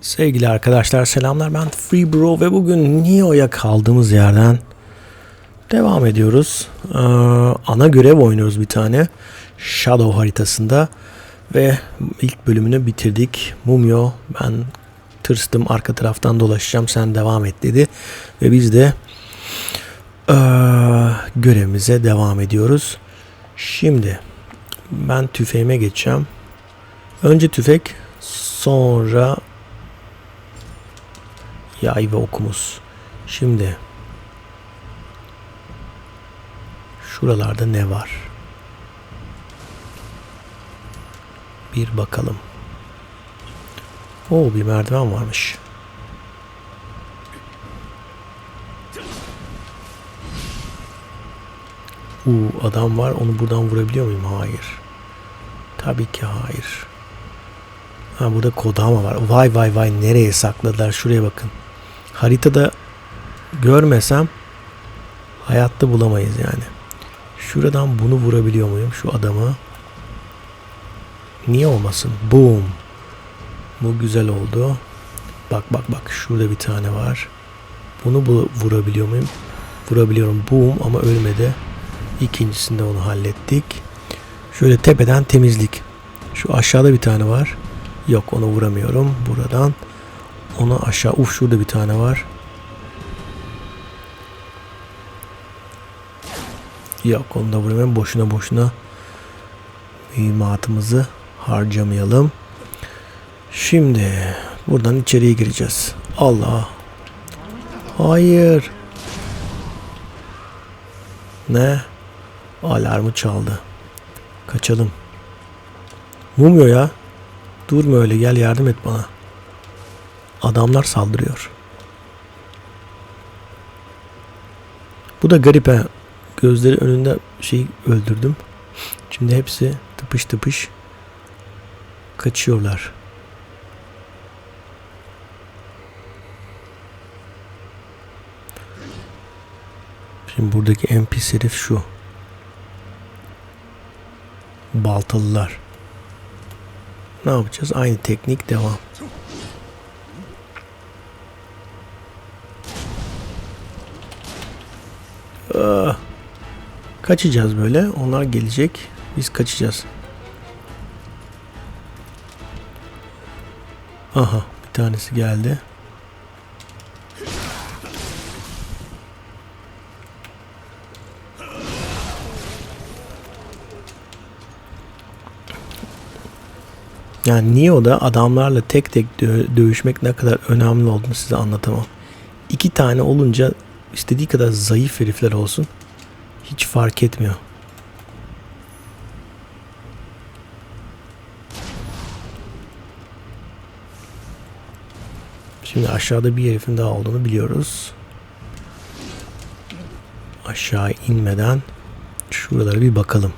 Sevgili arkadaşlar selamlar ben Free Bro ve bugün Neo'ya kaldığımız yerden devam ediyoruz. Ee, ana görev oynuyoruz bir tane Shadow haritasında ve ilk bölümünü bitirdik. Mumyo ben tırstım arka taraftan dolaşacağım sen devam et dedi ve biz de ee, görevimize devam ediyoruz. Şimdi ben tüfeğime geçeceğim. Önce tüfek sonra Yay ve okumuz. Şimdi şuralarda ne var? Bir bakalım. Oo bir merdiven varmış. Uu adam var. Onu buradan vurabiliyor muyum? Hayır. Tabii ki hayır. Ha burada kodama var. Vay vay vay nereye sakladılar? Şuraya bakın. Haritada görmesem hayatta bulamayız yani. Şuradan bunu vurabiliyor muyum şu adamı? Niye olmasın? Boom. Bu güzel oldu. Bak bak bak şurada bir tane var. Bunu bu vurabiliyor muyum? Vurabiliyorum. Boom ama ölmedi. İkincisinde onu hallettik. Şöyle tepeden temizlik. Şu aşağıda bir tane var. Yok onu vuramıyorum. Buradan onu aşağı. Uf şurada bir tane var. Yok onu da vuramıyorum. Boşuna boşuna mühimmatımızı harcamayalım. Şimdi buradan içeriye gireceğiz. Allah. Hayır. Ne? Alarmı çaldı. Kaçalım. Mumyo ya. Durma öyle gel yardım et bana. Adamlar saldırıyor. Bu da garip ha. Gözleri önünde şey öldürdüm. Şimdi hepsi tıpış tıpış kaçıyorlar. Şimdi buradaki en pis herif şu. Baltalılar. Ne yapacağız? Aynı teknik devam. Ah. Kaçacağız böyle. Onlar gelecek. Biz kaçacağız. Aha bir tanesi geldi. Yani Neo'da adamlarla tek tek dö- dövüşmek ne kadar önemli olduğunu size anlatamam. İki tane olunca istediği kadar zayıf herifler olsun hiç fark etmiyor. Şimdi aşağıda bir herifin daha olduğunu biliyoruz. Aşağı inmeden şuralara bir bakalım.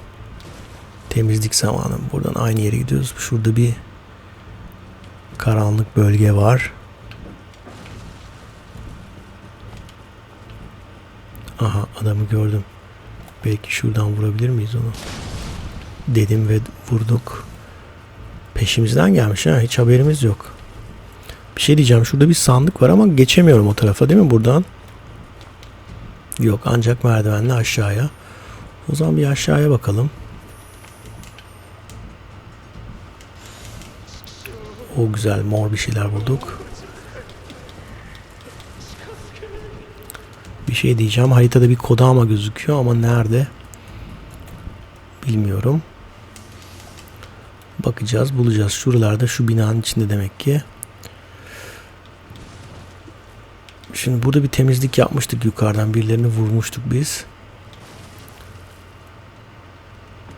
Temizlik zamanı. Buradan aynı yere gidiyoruz. Şurada bir karanlık bölge var. Aha adamı gördüm. Belki şuradan vurabilir miyiz onu? Dedim ve vurduk. Peşimizden gelmiş ha. Hiç haberimiz yok. Bir şey diyeceğim. Şurada bir sandık var ama geçemiyorum o tarafa değil mi buradan? Yok ancak merdivenle aşağıya. O zaman bir aşağıya bakalım. O güzel mor bir şeyler bulduk. Bir şey diyeceğim. Haritada bir Kodama gözüküyor ama nerede? Bilmiyorum. Bakacağız, bulacağız. Şuralarda şu binanın içinde demek ki. Şimdi burada bir temizlik yapmıştık yukarıdan. Birilerini vurmuştuk biz.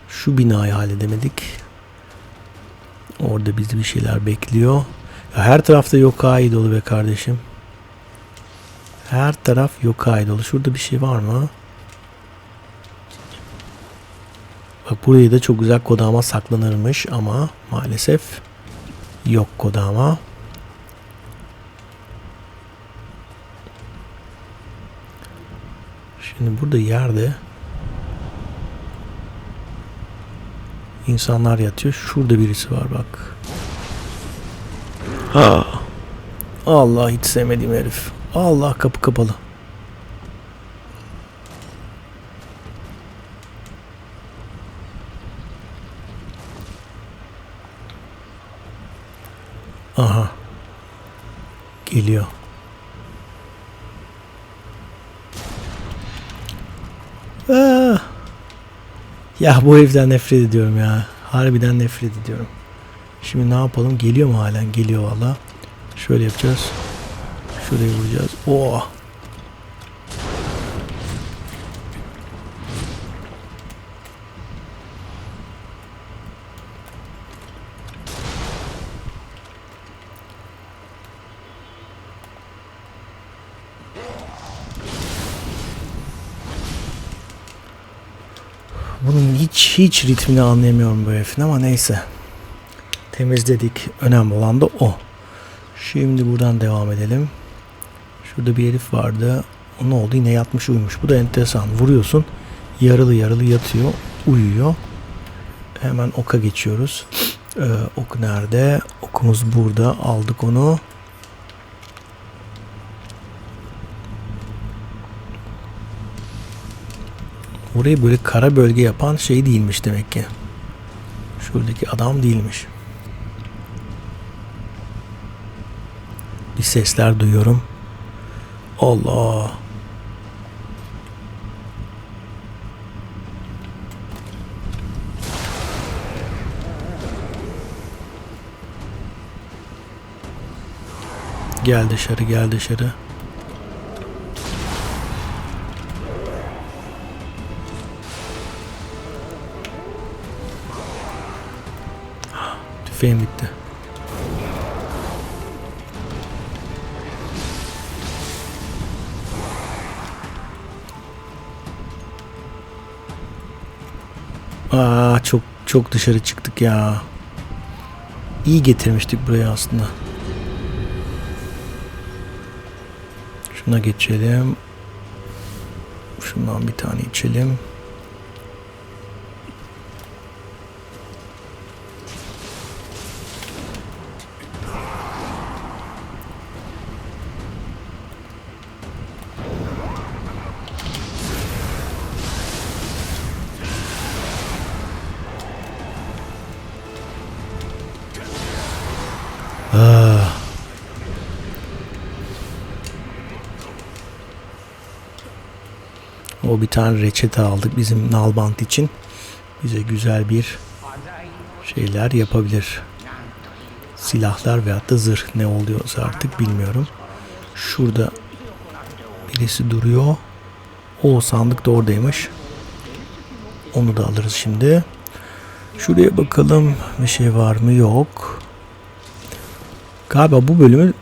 Şu binayı halledemedik. Orada bizi bir şeyler bekliyor. Her tarafta yokai dolu be kardeşim. Her taraf yokai dolu. Şurada bir şey var mı? Bak burayı da çok güzel Kodama saklanırmış ama maalesef yok Kodama. Şimdi burada yerde insanlar yatıyor. Şurada birisi var bak. Ha. Allah hiç sevmediğim herif. Allah kapı kapalı. Aha. Geliyor. Ah. Ya bu heriften nefret ediyorum ya. Harbiden nefret ediyorum. Şimdi ne yapalım? Geliyor mu halen? Geliyor valla. Şöyle yapacağız. Şurayı vuracağız. Oh. Bunun hiç hiç ritmini anlayamıyorum bu herifin ama neyse. Temizledik. Önemli olan da o. Şimdi buradan devam edelim. Şurada bir herif vardı. O ne oldu? Yine yatmış uyumuş. Bu da enteresan. Vuruyorsun. Yarılı yarılı yatıyor. Uyuyor. Hemen oka geçiyoruz. Ee, ok nerede? Okumuz burada. Aldık onu. Orayı böyle kara bölge yapan şey değilmiş demek ki. Şuradaki adam değilmiş. Bir sesler duyuyorum. Allah. Gel dışarı gel dışarı. Tüfeğim bitti. Çok dışarı çıktık ya. İyi getirmiştik buraya aslında. Şuna geçelim. Şundan bir tane içelim. Bir tane reçete aldık bizim nalbant için. Bize güzel bir şeyler yapabilir. Silahlar veyahut da zırh ne oluyorsa artık bilmiyorum. Şurada birisi duruyor. O sandık da oradaymış. Onu da alırız şimdi. Şuraya bakalım bir şey var mı? Yok. Galiba bu bölümü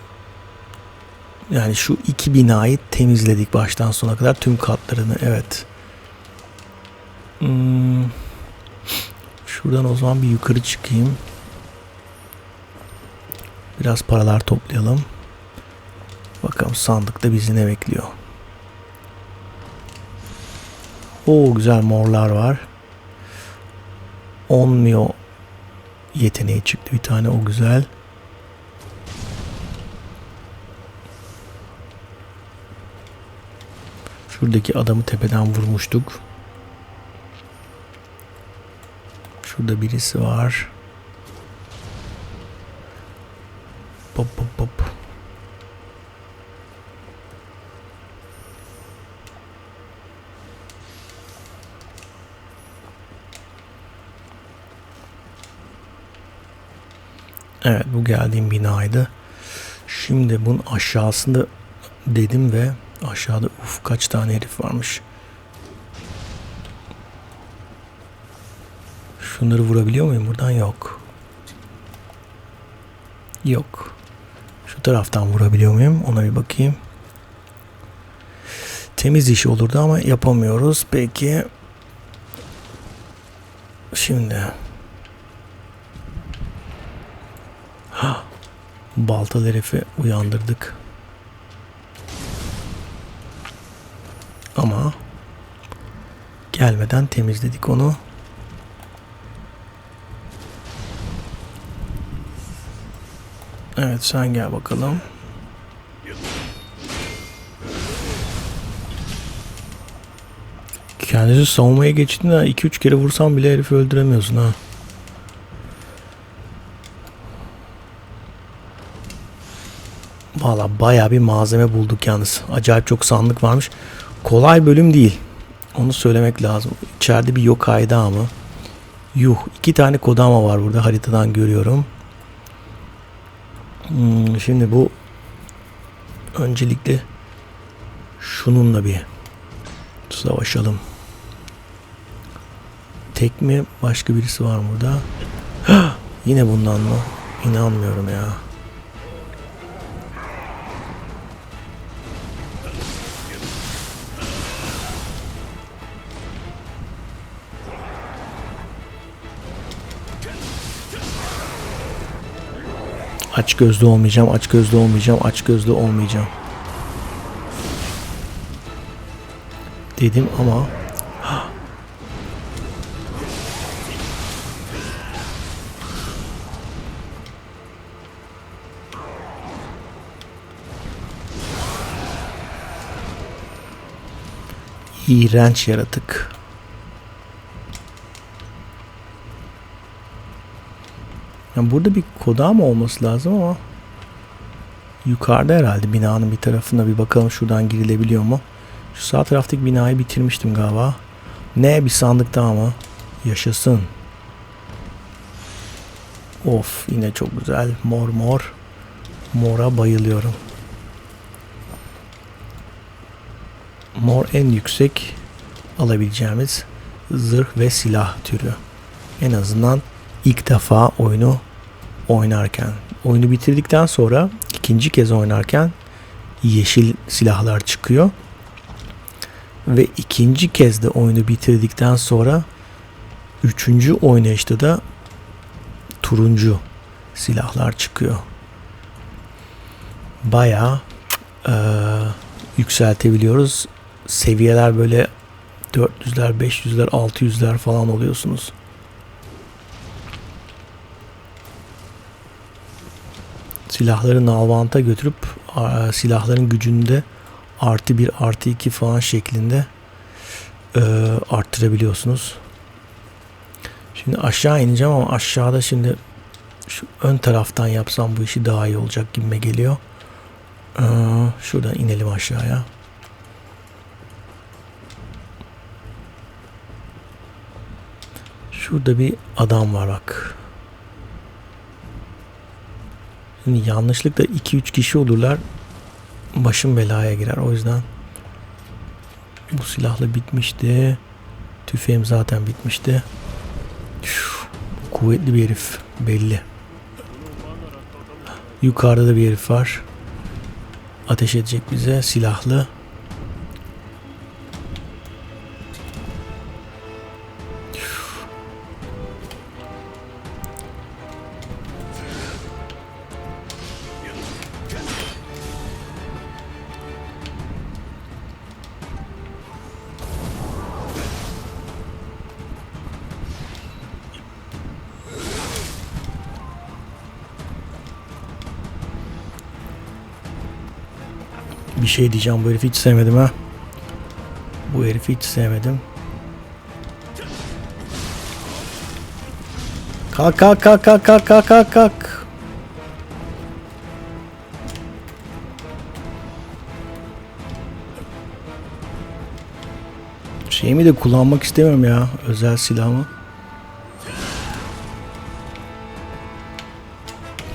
yani şu iki binayı temizledik baştan sona kadar tüm katlarını evet. Hmm. Şuradan o zaman bir yukarı çıkayım. Biraz paralar toplayalım. Bakalım sandıkta bizi ne bekliyor. Oo güzel morlar var. 10 mio yeteneği çıktı bir tane o güzel. Şuradaki adamı tepeden vurmuştuk. Şurada birisi var. Pop pop pop. Evet bu geldiğim binaydı. Şimdi bunun aşağısında dedim ve aşağıda uf kaç tane herif varmış. Şunları vurabiliyor muyum buradan? Yok. Yok. Şu taraftan vurabiliyor muyum? Ona bir bakayım. Temiz iş olurdu ama yapamıyoruz. Peki. Şimdi. Hah. Baltalı herifi uyandırdık. Ama gelmeden temizledik onu. Evet sen gel bakalım. Kendisi savunmaya geçtiğinde 2-3 kere vursan bile herifi öldüremiyorsun ha. Valla baya bir malzeme bulduk yalnız. Acayip çok sandık varmış. Kolay bölüm değil. Onu söylemek lazım. İçeride bir yok ayda ama. Yuh. iki tane kodama var burada haritadan görüyorum. Hmm, şimdi bu öncelikle şununla bir savaşalım. Tek mi? Başka birisi var mı burada? Yine bundan mı? İnanmıyorum ya. Aç gözlü olmayacağım, aç gözlü olmayacağım, aç gözlü olmayacağım. Dedim ama İğrenç yaratık. Yani burada bir kodama olması lazım ama yukarıda herhalde binanın bir tarafında bir bakalım şuradan girilebiliyor mu? Şu sağ taraftaki binayı bitirmiştim galiba. Ne bir sandıkta ama. Yaşasın. Of yine çok güzel. Mor mor. Mora bayılıyorum. Mor en yüksek alabileceğimiz zırh ve silah türü. En azından ilk defa oyunu oynarken. Oyunu bitirdikten sonra ikinci kez oynarken yeşil silahlar çıkıyor. Ve ikinci kez de oyunu bitirdikten sonra üçüncü oynayışta da turuncu silahlar çıkıyor. Bayağı e, yükseltebiliyoruz. Seviyeler böyle 400'ler, 500'ler, 600'ler falan oluyorsunuz. Silahları nalvanta götürüp silahların gücünde artı bir artı iki falan şeklinde e, arttırabiliyorsunuz. Şimdi aşağı ineceğim ama aşağıda şimdi şu ön taraftan yapsam bu işi daha iyi olacak gibime geliyor. Ee, şuradan inelim aşağıya. Şurada bir adam var bak. Şimdi yanlışlıkla 2-3 kişi olurlar. Başım belaya girer. O yüzden bu silahla bitmişti. Tüfeğim zaten bitmişti. Üf, kuvvetli bir herif belli. Yukarıda da bir herif var. Ateş edecek bize silahlı. Şey diyeceğim bu herifi hiç sevmedim ha. Bu herifi hiç sevmedim. Kalk kalk kalk kalk kalk kalk kalk kalk. Şeyimi de kullanmak istemiyorum ya özel silahımı.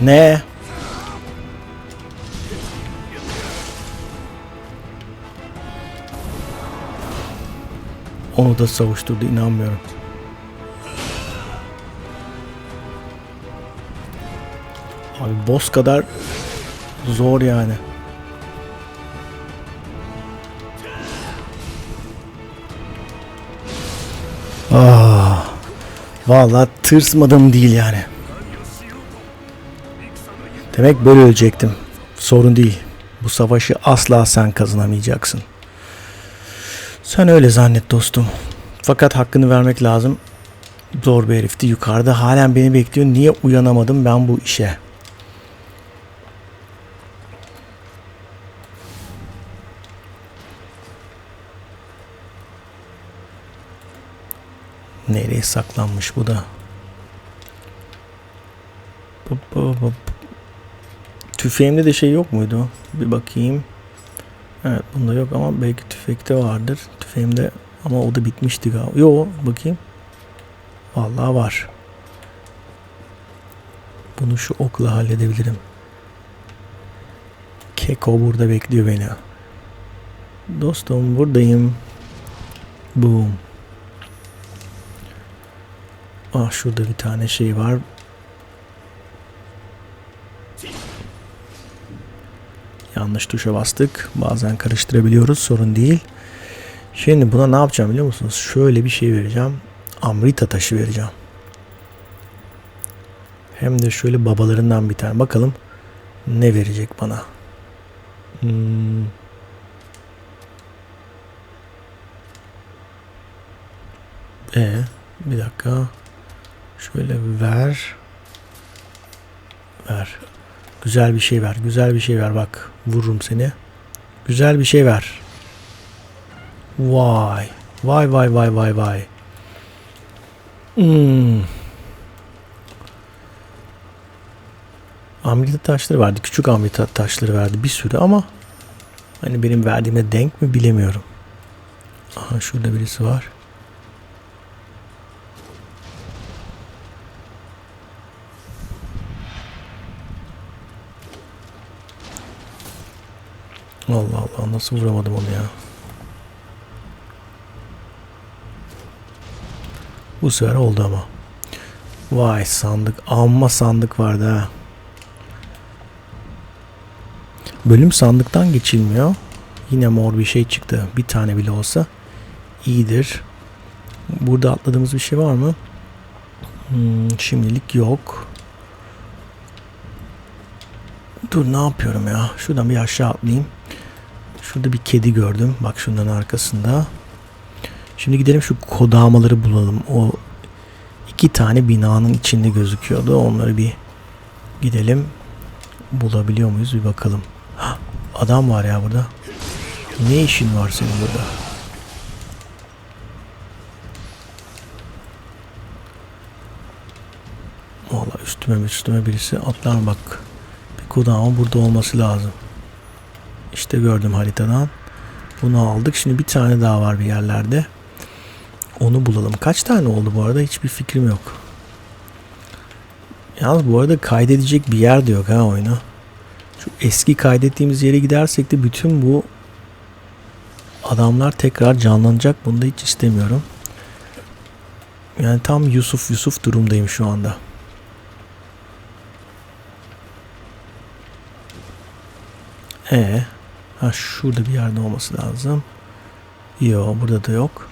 Ne? Onu da savuşturdu inanmıyorum. Abi boss kadar zor yani. Ah. Vallahi tırsmadım değil yani. Demek böyle ölecektim. Sorun değil. Bu savaşı asla sen kazanamayacaksın. Sen öyle zannet dostum. Fakat hakkını vermek lazım. Zor bir herifti. Yukarıda halen beni bekliyor. Niye uyanamadım ben bu işe? Nereye saklanmış bu da? Tüfeğimde de şey yok muydu? Bir bakayım. Evet bunda yok ama belki tüfekte vardır. Tüfeğimde ama o da bitmişti galiba. Yo bakayım. Vallahi var. Bunu şu okla halledebilirim. Keko burada bekliyor beni. Dostum buradayım. Boom. Ah şurada bir tane şey var. Yanlış tuşa bastık. Bazen karıştırabiliyoruz. Sorun değil. Şimdi buna ne yapacağım biliyor musunuz? Şöyle bir şey vereceğim. Amrita taşı vereceğim. Hem de şöyle babalarından bir tane. Bakalım ne verecek bana. Hmm. E bir dakika. Şöyle ver. Ver. Güzel bir şey ver. Güzel bir şey ver bak. Vururum seni. Güzel bir şey ver. Vay. Vay vay vay vay vay. Hmm. Amrita taşları verdi. Küçük amrita taşları verdi bir sürü ama hani benim verdiğime denk mi bilemiyorum. Aha şurada birisi var. Allah Allah nasıl vuramadım onu ya. Bu sefer oldu ama. Vay sandık. Amma sandık vardı ha. Bölüm sandıktan geçilmiyor. Yine mor bir şey çıktı. Bir tane bile olsa iyidir. Burada atladığımız bir şey var mı? Hmm, şimdilik yok. Dur ne yapıyorum ya? Şuradan bir aşağı atlayayım. Şurada bir kedi gördüm. Bak şundan arkasında. Şimdi gidelim şu kodamaları bulalım. O iki tane binanın içinde gözüküyordu. Onları bir gidelim. Bulabiliyor muyuz bir bakalım. Adam var ya burada. Ne işin var senin burada? Valla üstüme üstüme birisi atlar bak. Bir kodama burada olması lazım. İşte gördüm haritadan. Bunu aldık. Şimdi bir tane daha var bir yerlerde. Onu bulalım. Kaç tane oldu bu arada? Hiçbir fikrim yok. Yalnız bu arada kaydedecek bir yer de yok ha oyuna. Şu eski kaydettiğimiz yere gidersek de bütün bu adamlar tekrar canlanacak. Bunu da hiç istemiyorum. Yani tam Yusuf Yusuf durumdayım şu anda. E ha şurada bir yerde olması lazım. Yo burada da yok.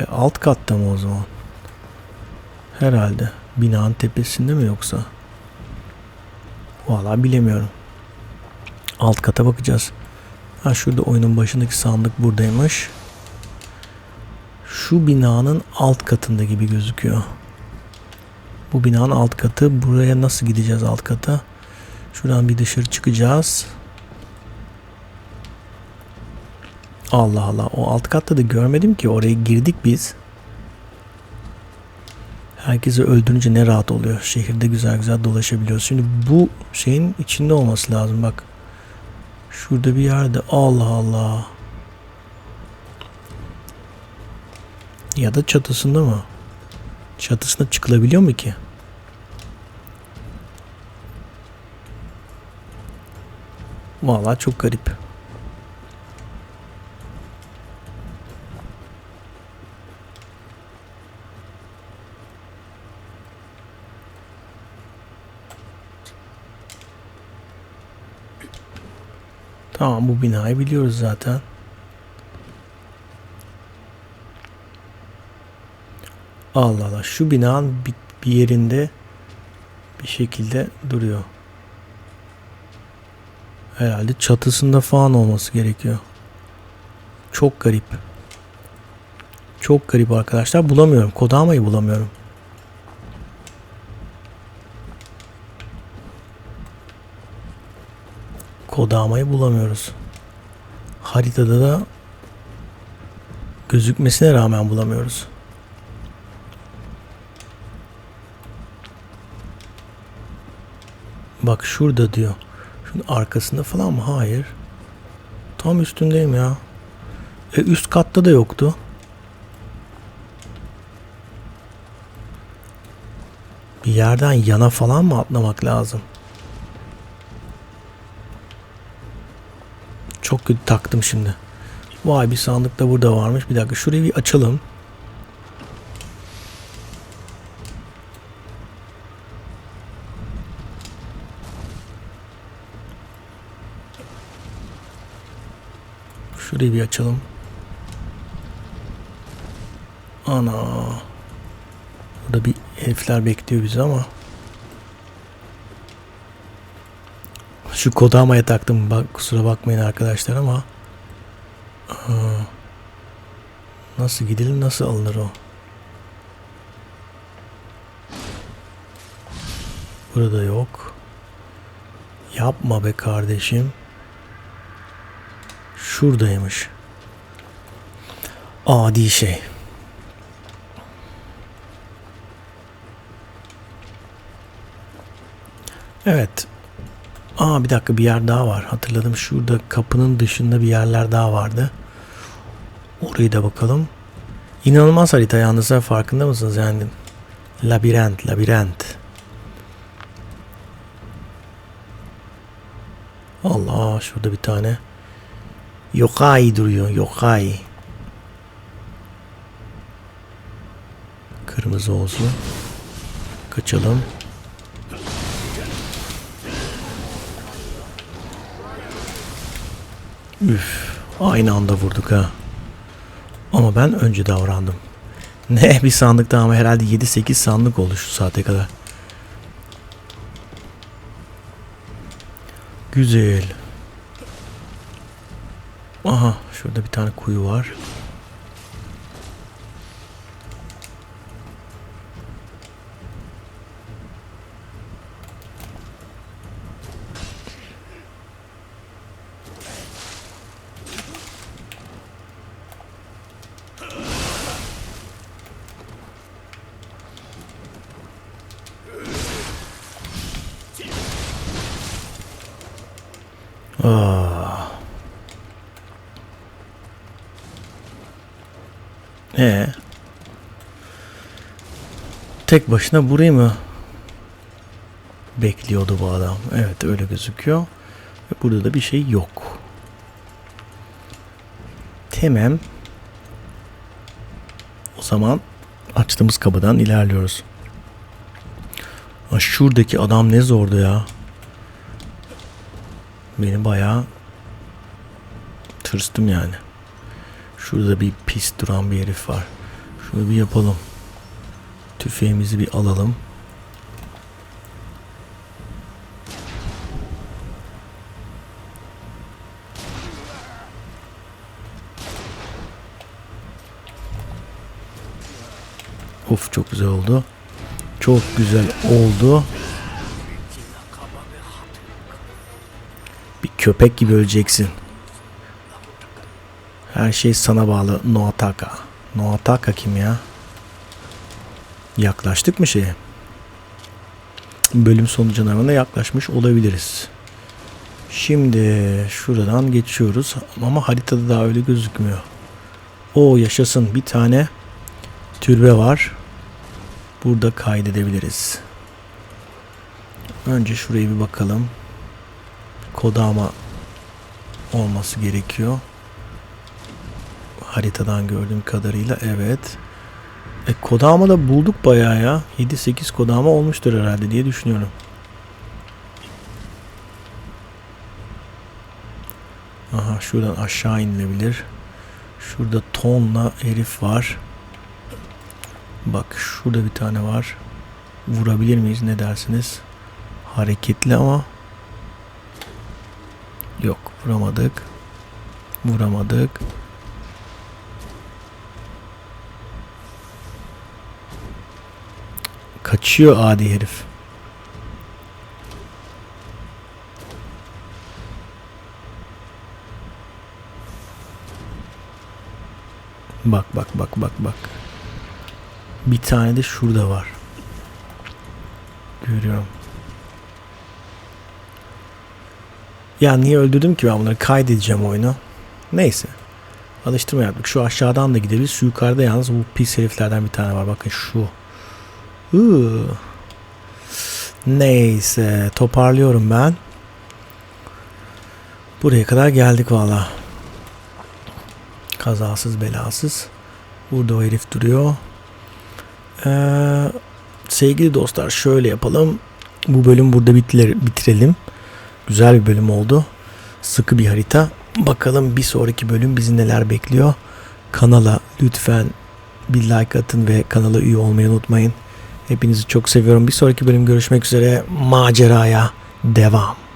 E, alt katta mı o zaman? Herhalde. Binanın tepesinde mi yoksa? Vallahi bilemiyorum. Alt kata bakacağız. Ha şurada oyunun başındaki sandık buradaymış. Şu binanın alt katında gibi gözüküyor. Bu binanın alt katı. Buraya nasıl gideceğiz alt kata? Şuradan bir dışarı çıkacağız. Allah Allah. O alt katta da görmedim ki. Oraya girdik biz. Herkesi öldürünce ne rahat oluyor. Şehirde güzel güzel dolaşabiliyoruz. Şimdi bu şeyin içinde olması lazım. Bak. Şurada bir yerde. Allah Allah. Ya da çatısında mı? Çatısına çıkılabiliyor mu ki? Vallahi çok garip. Tamam bu binayı biliyoruz zaten. Allah Allah şu binanın bir, bir yerinde bir şekilde duruyor. Herhalde çatısında falan olması gerekiyor. Çok garip. Çok garip arkadaşlar. Bulamıyorum. Kodama'yı bulamıyorum. Kodama'yı bulamıyoruz. Haritada da Gözükmesine rağmen bulamıyoruz. Bak şurada diyor. Şunun arkasında falan mı? Hayır. Tam üstündeyim ya. E üst katta da yoktu. Bir yerden yana falan mı atlamak lazım? Çok kötü taktım şimdi. Vay bir sandık da burada varmış. Bir dakika şurayı bir açalım. Şurayı bir açalım. Ana. Burada bir herifler bekliyor bizi ama. Şu Kodama'ya taktım. Bak kusura bakmayın arkadaşlar ama. Aa, nasıl gidilir nasıl alınır o? Burada yok. Yapma be kardeşim. Şuradaymış. Adi şey. Evet. Aa bir dakika bir yer daha var. Hatırladım şurada kapının dışında bir yerler daha vardı. Orayı da bakalım. İnanılmaz harita yalnız farkında mısınız yani? Labirent, labirent. Allah şurada bir tane Yokai duruyor. Yokai. Kırmızı olsun. Kaçalım. Üf. Aynı anda vurduk ha. Ama ben önce davrandım. Ne bir sandıkta ama herhalde 7-8 sandık oldu şu saate kadar. Güzel. Aha şurada bir tane kuyu var. Ah. Ee. Tek başına burayı mı bekliyordu bu adam? Evet öyle gözüküyor. Ve burada da bir şey yok. Temem. O zaman açtığımız kapıdan ilerliyoruz. Aa, şuradaki adam ne zordu ya. Beni bayağı tırstım yani. Şurada bir pis duran bir herif var. Şunu bir yapalım. Tüfeğimizi bir alalım. Of çok güzel oldu. Çok güzel oldu. Bir köpek gibi öleceksin. Her şey sana bağlı. Noataka. Noataka kim ya? Yaklaştık mı şeye? Bölüm sonu canavarına yaklaşmış olabiliriz. Şimdi şuradan geçiyoruz. Ama haritada daha öyle gözükmüyor. O yaşasın bir tane türbe var. Burada kaydedebiliriz. Önce şuraya bir bakalım. Kodama olması gerekiyor. Haritadan gördüğüm kadarıyla evet. E, Kodama da bulduk bayağı ya. 7-8 Kodama olmuştur herhalde diye düşünüyorum. Aha şuradan aşağı inilebilir. Şurada tonla herif var. Bak şurada bir tane var. Vurabilir miyiz ne dersiniz? Hareketli ama Yok vuramadık. Vuramadık. Kaçıyor adi herif. Bak bak bak bak bak. Bir tane de şurada var. Görüyorum. Ya niye öldürdüm ki ben bunları kaydedeceğim oyunu. Neyse. Alıştırma yaptık. Şu aşağıdan da gidebiliriz. Şu yukarıda yalnız bu pis heriflerden bir tane var. Bakın şu. Iı. Neyse. Toparlıyorum ben. Buraya kadar geldik valla. Kazasız belasız. Burada o herif duruyor. Ee, sevgili dostlar şöyle yapalım. Bu bölüm burada bitirir, bitirelim. Güzel bir bölüm oldu. Sıkı bir harita. Bakalım bir sonraki bölüm bizi neler bekliyor. Kanala lütfen bir like atın ve kanala üye olmayı unutmayın. Hepinizi çok seviyorum. Bir sonraki bölüm görüşmek üzere. Maceraya devam.